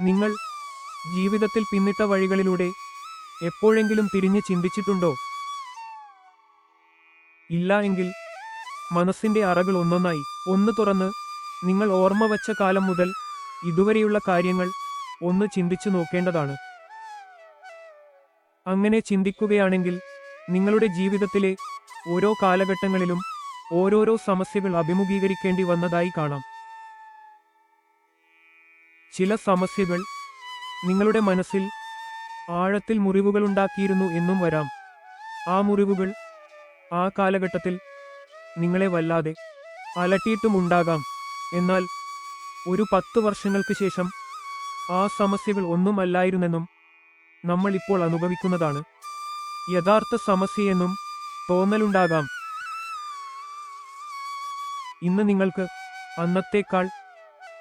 നിങ്ങൾ ജീവിതത്തിൽ പിന്നിട്ട വഴികളിലൂടെ എപ്പോഴെങ്കിലും തിരിഞ്ഞ് ചിന്തിച്ചിട്ടുണ്ടോ? ഇല്ല എങ്കിൽ മനസ്സിന്റെ അറകൾ ഒന്നൊന്നായി. ഒന്ന് തുറന്ന് നിങ്ങൾ ഓർമ്മ വച്ച കാലം മുതൽ ഇതുവരെയുള്ള കാര്യങ്ങൾ ഒന്ന് ചിന്തിച്ചു നോക്കേണ്ടതാണ്. അങ്ങനെ ചിന്തിക്കുകയാണെങ്കിൽ നിങ്ങളുടെ ജീവിതത്തിലെ ഓരോ കാലഘട്ടങ്ങളിലും ഓരോരോ സമസ്യകൾ അഭിമുഖീകരിക്കേണ്ടി വന്നതായി കാണാം. ചില സമസ്യകൾ നിങ്ങളുടെ മനസ്സിൽ ആഴത്തിൽ മുറിവുകളുണ്ടാക്കിയിരുന്നു എന്നും വരാം. ആ മുറിവുകൾ ആ കാലഘട്ടത്തിൽ നിങ്ങളെ വല്ലാതെ അലട്ടിയിട്ടുമുണ്ടാകാം. എന്നാൽ ഒരു പത്ത് വർഷങ്ങൾക്ക് ശേഷം ആ സമസ്യകൾ ഒന്നുമല്ലായിരുന്നെന്നും നമ്മൾ ഇപ്പോൾ അനുഭവിക്കുന്നതാണ്. യഥാർത്ഥ സമസ്യയെന്നും തോന്നലുണ്ടാകാം. ഇന്ന് നിങ്ങൾക്ക് അന്നത്തേക്കാൾ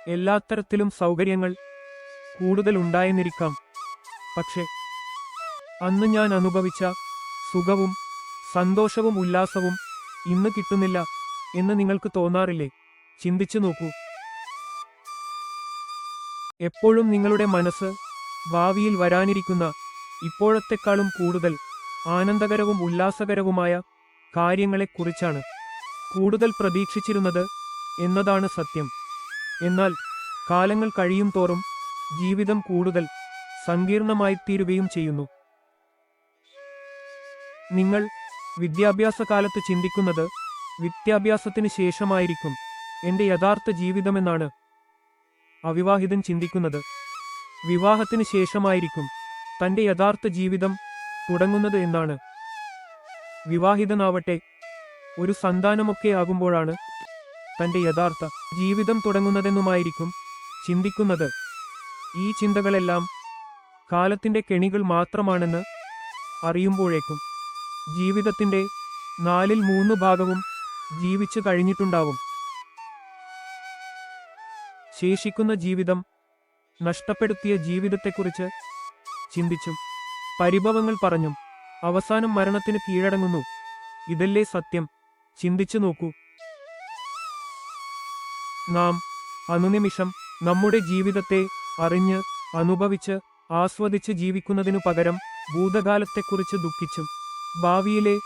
എല്ലാത്തരത്തിലും സൗകര്യങ്ങൾ കൂടുതൽ ഉണ്ടായെന്നിരിക്കാം പക്ഷേ അന്ന് ഞാൻ അനുഭവിച്ച സുഖവും സന്തോഷവും ഉല്ലാസവും ഇന്ന് കിട്ടുന്നില്ല എന്ന് നിങ്ങൾക്ക് തോന്നാറില്ലേ? ചിന്തിച്ചു നോക്കൂ. എപ്പോഴും നിങ്ങളുടെ മനസ്സ് ഭാവിയിൽ വരാനിരിക്കുന്ന ഇപ്പോഴത്തെക്കാളും കൂടുതൽ ആനന്ദകരവും ഉല്ലാസകരവുമായ കാര്യങ്ങളെക്കുറിച്ചാണ് കൂടുതൽ പ്രതീക്ഷിച്ചിരുന്നത് എന്നതാണ് സത്യം. എന്നാൽ കാലങ്ങൾ കഴിയും തോറും ജീവിതം കൂടുതൽ സങ്കീർണമായിത്തീരുകയും ചെയ്യുന്നു. നിങ്ങൾ വിദ്യാഭ്യാസ കാലത്ത് ചിന്തിക്കുന്നത് വിദ്യാഭ്യാസത്തിന് ശേഷമായിരിക്കും എന്റെ യഥാർത്ഥ ജീവിതമെന്നാണ്. അവിവാഹിതൻ ചിന്തിക്കുന്നത് വിവാഹത്തിന് ശേഷമായിരിക്കും തന്റെ യഥാർത്ഥ ജീവിതം തുടങ്ങുന്നത് എന്നാണ്. വിവാഹിതനാവട്ടെ ഒരു സന്താനമൊക്കെ ആകുമ്പോഴാണ് തന്റെ യഥാർത്ഥ ജീവിതം തുടങ്ങുന്നതെന്നുമായിരിക്കും ചിന്തിക്കുന്നത്. ഈ ചിന്തകളെല്ലാം കാലത്തിന്റെ കെണികൾ മാത്രമാണെന്ന് അറിയുമ്പോഴേക്കും ജീവിതത്തിന്റെ നാലിൽ മൂന്ന് ഭാഗവും ജീവിച്ചു കഴിഞ്ഞിട്ടുണ്ടാവും. ശേഷിക്കുന്ന ജീവിതം നഷ്ടപ്പെടുത്തിയ ജീവിതത്തെക്കുറിച്ച് ചിന്തിച്ചും പരിഭവങ്ങൾ പറഞ്ഞും അവസാനം മരണത്തിന് കീഴടങ്ങുന്നു. ഇതല്ലേ സത്യം? ചിന്തിച്ചു നോക്കൂ. നാം അനുനിമിഷം നമ്മുടെ ജീവിതത്തെ അറിഞ്ഞ് അനുഭവിച്ച് ആസ്വദിച്ച് ജീവിക്കുന്നതിനു പകരം ഭൂതകാലത്തെക്കുറിച്ച് ദുഃഖിച്ചും ഭാവിയിലെ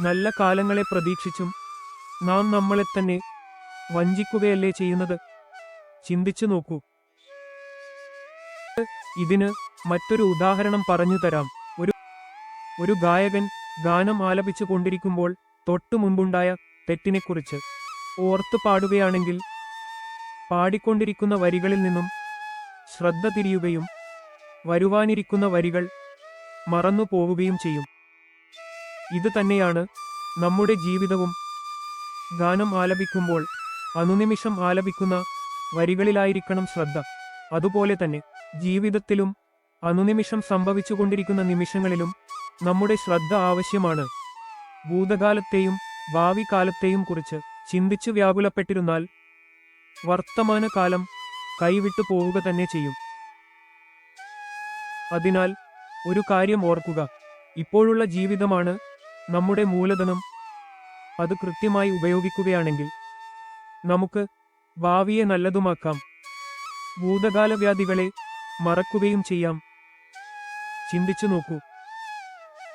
നല്ല കാലങ്ങളെ പ്രതീക്ഷിച്ചും നാം നമ്മളെ തന്നെ വഞ്ചിക്കുകയല്ലേ ചെയ്യുന്നത്? ചിന്തിച്ചു നോക്കൂ. ഇതിന് മറ്റൊരു ഉദാഹരണം പറഞ്ഞു തരാം. ഒരു ഒരു ഗായകൻ ഗാനം ആലപിച്ചു കൊണ്ടിരിക്കുമ്പോൾ തൊട്ടു മുൻപുണ്ടായ തെറ്റിനെക്കുറിച്ച് ഓർത്തു പാടുകയാണെങ്കിൽ പാടിക്കൊണ്ടിരിക്കുന്ന വരികളിൽ നിന്നും ശ്രദ്ധ തിരിയുകയും വരുവാനിരിക്കുന്ന വരികൾ മറന്നു പോവുകയും ചെയ്യും. ഇത് തന്നെയാണ് നമ്മുടെ ജീവിതവും. ഗാനം ആലപിക്കുമ്പോൾ അനുനിമിഷം ആലപിക്കുന്ന വരികളിലായിരിക്കണം ശ്രദ്ധ. അതുപോലെ തന്നെ ജീവിതത്തിലും അനുനിമിഷം സംഭവിച്ചുകൊണ്ടിരിക്കുന്ന നിമിഷങ്ങളിലും നമ്മുടെ ശ്രദ്ധ ആവശ്യമാണ്. ഭൂതകാലത്തെയും ഭാവി കാലത്തെയും കുറിച്ച് ചിന്തിച്ചു വ്യാകുലപ്പെട്ടിരുന്നാൽ വർത്തമാനകാലം കൈവിട്ടു പോവുക തന്നെ ചെയ്യും. അതിനാൽ ഒരു കാര്യം ഓർക്കുക. ഇപ്പോഴുള്ള ജീവിതമാണ് നമ്മുടെ മൂലധനം. അത് കൃത്യമായി ഉപയോഗിക്കുകയാണെങ്കിൽ നമുക്ക് ഭാവിയെ നല്ലതുമാക്കാം. ഭൂതകാല വ്യാധികളെ മറക്കുകയും ചെയ്യാം. ചിന്തിച്ചു നോക്കൂ.